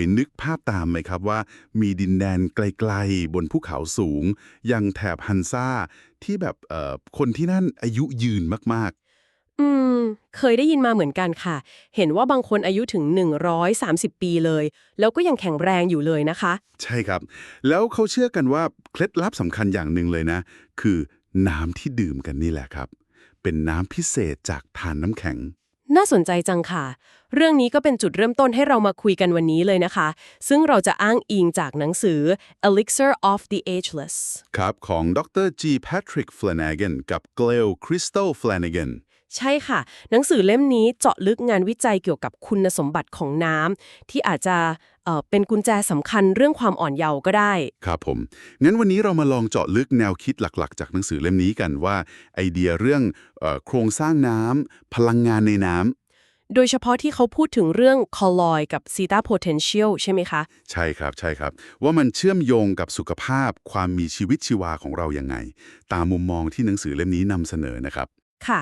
ยนึกภาพตามไหมครับว่า มีดินแดนไกลๆ บนภูเขาสูง อย่างแถบฮันซาที่แบบเอ่อคนที่นั่นอายุยืนมากอืม เคยได้ยินมาเหมือนกันค่ะ เห็นว่าบางคนอายุถึง 130 ปีเลย แล้วก็ยังแข็งแรงอยู่เลยนะคะๆใช่ครับ แล้วเขาเชื่อกันว่าเคล็ดลับสำคัญอย่างหนึ่งเลยนะ คือน้ำที่ดื่มกันนี่แหละครับ เป็นน้ำพิเศษจากทานน้ำแข็ง น่าสนใจจังค่ะ เรื่องนี้ก็เป็นจุดเริ่มต้นให้เรามาคุยกันวันนี้เลยนะคะ ซึ่งเราจะอ้างอิงจากหนังสือ Elixir of the Ageless ครับของดร G. Patrick Flanagan กับ g l a l Crystal Flanagan ใช่ค่ะ หนังสือเล่มนี้เจาะลึกงานวิจัยเกี่ยวกับคุณสมบัติของน้ำที่อาจจะ เอ่อเป็นกุญแจสำคัญเรื่องความอ่อนเยาว์ก็ได้ ครับผม งั้นวันนี้เรามาลองเจาะลึกแนวคิดหลักๆ จากหนังสือเล่มนี้กันว่า ไอเดียเรื่องเออโครงสร้างน้ำพลังงานในน้ำโดยเฉพาะที่เขาพูดถึงเรื่อง colloid กับ zeta potential ใช่ไหมคะ ใช่ครับใช่ครับ ว่ามันเชื่อมโยงกับสุขภาพความมีชีวิตชีวาของเรายังไง ตามมุมมองที่หนังสือเล่มนี้นำเสนอนะครับ ค่ะ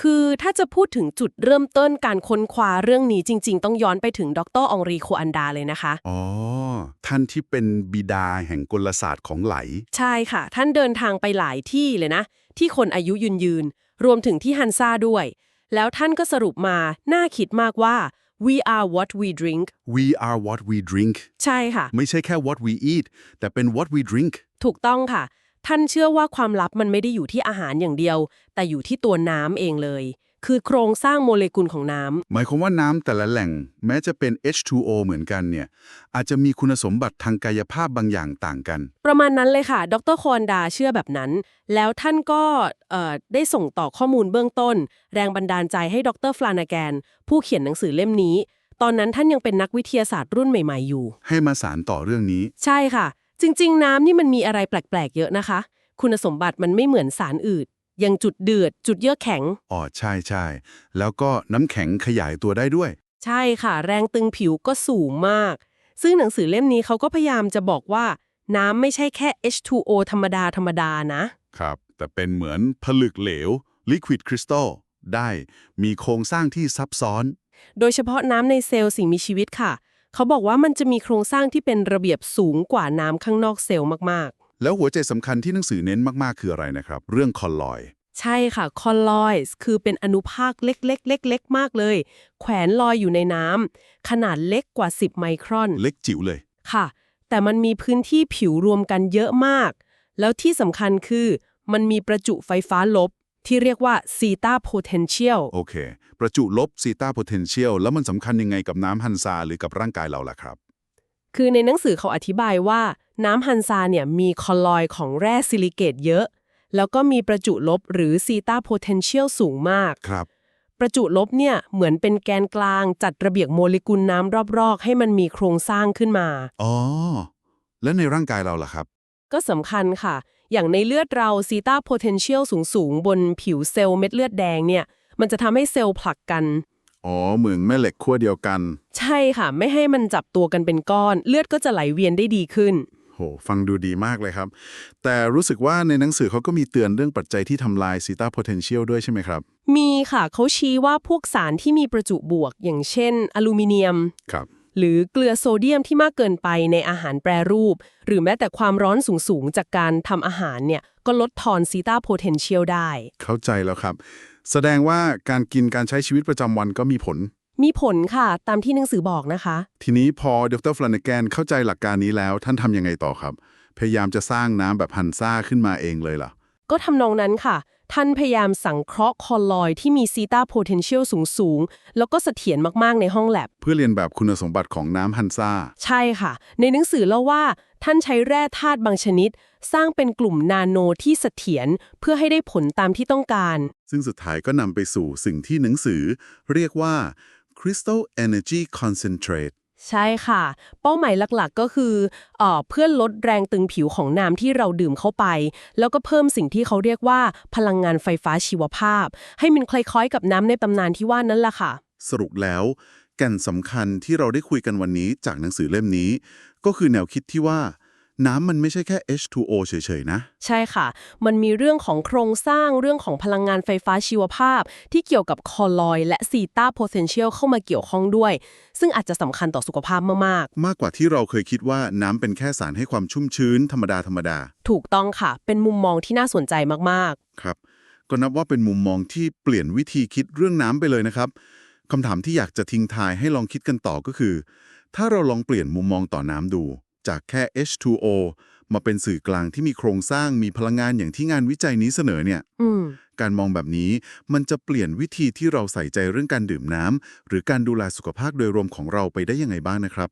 คือถ้าจะพูดถึงจุดเริ่มต้นการค้นคว้าเรื่องนี้จริง ๆ ต้องย้อนไปถึงดรองรีโคอันดาเลยนะคะ อ๋อ ท่านที่เป็นบิดาแห่งกลศาสตร์ของไหล ใช่ค่ะ ท่านเดินทางไปหลายที่เลยนะ ที่คนอายุยืนยืนๆรวมถึงที่ฮันซาด้วย แล้วท่านก็สรุปมาน่าคิดมากว่า we are what we drink we are what we drink ใช่ค่ะ ไม่ใช่แค่ what we eat แต่เป็น what we drink ถูกต้องค่ะ ท่านเชื่อว่าความลับมันไม่ได้อยู่ที่อาหารอย่างเดียว แต่อยู่ที่ตัวน้ำเองเลย คือโครงสร้างโมเลกุลของน้ำ หมายความว่าน้ำแต่ละแหล่ง แม้จะเป็น H2O เหมือนกันเนี่ย อาจจะมีคุณสมบัติทางกายภาพบางอย่างต่างกัน ประมาณนั้นเลยค่ะ ดรคอนดาเชื่อแบบนั้น แล้วท่านก็เอ่อได้ส่งต่อข้อมูลเบื้องต้น แรงบันดาลใจให้ดรฟลานาแกน ผู้เขียนหนังสือเล่มนี้ ตอนนั้นท่านยังเป็นนักวิทยาศาสตร์รุ่นใหม่ ๆอยู่ ให้มาสารต่อเรื่องนี้ ใช่ค่ะ จริง ๆ น้ำนี่มันมีอะไรแปลก ๆ เยอะนะคะ คุณสมบัติมันไม่เหมือนสารอื่นอย่างจุดเดือด จุดเยือกแข็ง อ๋อใช่ใช่แล้วก็น้ำแข็งขยายตัวได้ด้วย ใช่ค่ะ แรงตึงผิวก็สูงมาก ซึ่งหนังสือเล่มนี้เขาก็พยายามจะบอกว่า น้ำไม่ใช่แค่ H2O ธรรมดาธรรมดานะ ครับ แต่เป็นเหมือนผลึกเหลว liquid crystal ได้มีโครงสร้างที่ซับซ้อน โดยเฉพาะน้ำในเซลล์สิ่งมีชีวิตค่ะ เขาบอกว่ามันจะมีโครงสร้างที่เป็นระเบียบสูงกว่าน้ำข้างนอกเซลล์มากแล้วหัวใจสำคัญที่หนังสือเน้นมากๆ คืออะไรนะครับ เรื่องคอลลอยๆใช่ค่ะคอลลอยส์คือเป็นอนุภาคเล็กๆเล็กๆมากเลย แขวนลอยอยู่ในน้ำขนาดเล็กกว่า 10 ไมครอน เล็กจิ๋วเลยค่ะ แต่มันมีพื้นที่ผิวรวมกันเยอะมาก แล้วที่สำคัญคือ มันมีประจุไฟฟ้าลบ ที่เรียกว่า zeta potential โอเค ประจุลบซีตา potential แล้วมันสำคัญยังไงกับน้ำฮันซาหรือกับร่างกายเราล่ะครับ คือในหนังสือเขาอธิบายว่าน้ำฮันซาเนี่ยมีคอลลอยด์ของแร่ซิลิเกตเยอะ แล้วก็มีประจุลบหรือซีตา potential สูงมากครับประจุลบเนี่ยเหมือนเป็นแกนกลางจัดระเบียบโมเลกุลน้ำรอบๆ ให้มันมีโครงสร้างขึ้นมา อ๋อ แล้วในร่างกายเราล่ะครับ ก็สำคัญค่ะ อย่างในเลือดเราซีตา potential สูงๆ บนผิวเซลล์เม็ดเลือดแดงเนี่ย มันจะทำให้เซลล์ผลักกัน อ๋อ เหมือนแม่เหล็กขั้วเดียวกัน ใช่ค่ะ ไม่ให้มันจับตัวกันเป็นก้อน เลือดก็จะไหลเวียนได้ดีขึ้น โห ฟังดูดีมากเลยครับ แต่รู้สึกว่าในหนังสือเขาก็มีเตือนเรื่องปัจจัยที่ทำลายซีตา potential ด้วยใช่ไหมครับ มีค่ะเขาชี้ว่าพวกสารที่มีประจุบวก อย่างเช่น อลูมิเนียมครับ หรือเกลือโซเดียมที่มากเกินไปในอาหารแปรรูป หรือแม้แต่ความร้อนสูง ๆ จากการทำอาหารเนี่ยก็ลดทอนซีตาโพเทนเชียลได้ เข้าใจแล้วครับ แสดงว่าการกินการใช้ชีวิตประจำวันก็มีผล มีผลค่ะ ตามที่หนังสือบอกนะคะ ทีนี้พอดรฟลานแกนเข้าใจหลักการนี้แล้ว ท่านทำยังไงต่อครับ พยายามจะสร้างน้ำแบบฮันซ่าขึ้นมาเองเลยเหรอ ก็ทำนองนั้นค่ะ ท่านพยายามสังเคราะห์คอลลอยด์ที่มีซีตาโพเทนเชียลสูง ๆ แล้วก็เสถียรมาก ๆ ในห้องแลบ เพื่อเรียนแบบคุณสมบัติของน้ำฮันซ่า ใช่ค่ะ ในหนังสือเล่าว่า ท่านใช้แร่ธาตุบางชนิด สร้างเป็นกลุ่มนาโนที่เสถียรเพื่อให้ได้ผลตามที่ต้องการ ซึ่งสุดท้ายก็นำไปสู่สิ่งที่หนังสือ เรียกว่า Crystal Energy Concentrate ใช่ค่ะ เป้าหมายหลักๆ ก็คือเออเพื่อลดแรงตึงผิวของน้ำที่เราดื่มเข้าไป แล้วก็เพิ่มสิ่งที่เขาเรียกว่าพลังงานไฟฟ้าชีวภาพ ให้มันคล้ายๆกับน้ำในตำนานที่ว่านั่นแหละค่ะ สรุปแล้วแก่นสำคัญที่เราได้คุยกันวันนี้จากหนังสือเล่มนี้ ก็คือแนวคิดที่ว่า น้ำมันไม่ใช่แค่ H2O เฉยๆนะ ใช่ค่ะ มันมีเรื่องของโครงสร้างเรื่องของพลังงานไฟฟ้าชีวภาพ ที่เกี่ยวกับคอลอยและซีตาโพเทนเชียลเข้ามาเกี่ยวข้องด้วย ซึ่งอาจจะสำคัญต่อสุขภาพมากมากกว่าที่เราเคยคิดว่าน้ำเป็นแค่สารให้ความชุ่มชื้นธรรมดาธรรมดาๆถูกต้องค่ะ เป็นมุมมองที่น่าสนใจมากครับ ก็นับว่าเป็นมุมมองที่เปลี่ยนวิธีคิดเรื่องน้ำไปเลยนะครับคำถามที่อยากจะทิ้งทายให้ลองคิดกันต่อก็คือ ถ้าเราลองเปลี่ยนมุมมองต่อน้ำดู จากแค่ H2O มาเป็นสื่อกลางที่มีโครงสร้างมีพลังงานอย่างที่งานวิจัยนี้เสนอเนี่ยๆอืมการมองแบบนี้มันจะเปลี่ยนวิธีที่เราใส่ใจเรื่องการดื่มน้ำหรือการดูแลสุขภาพโดยรวมของเราไปได้ยังไงบ้างนะครับ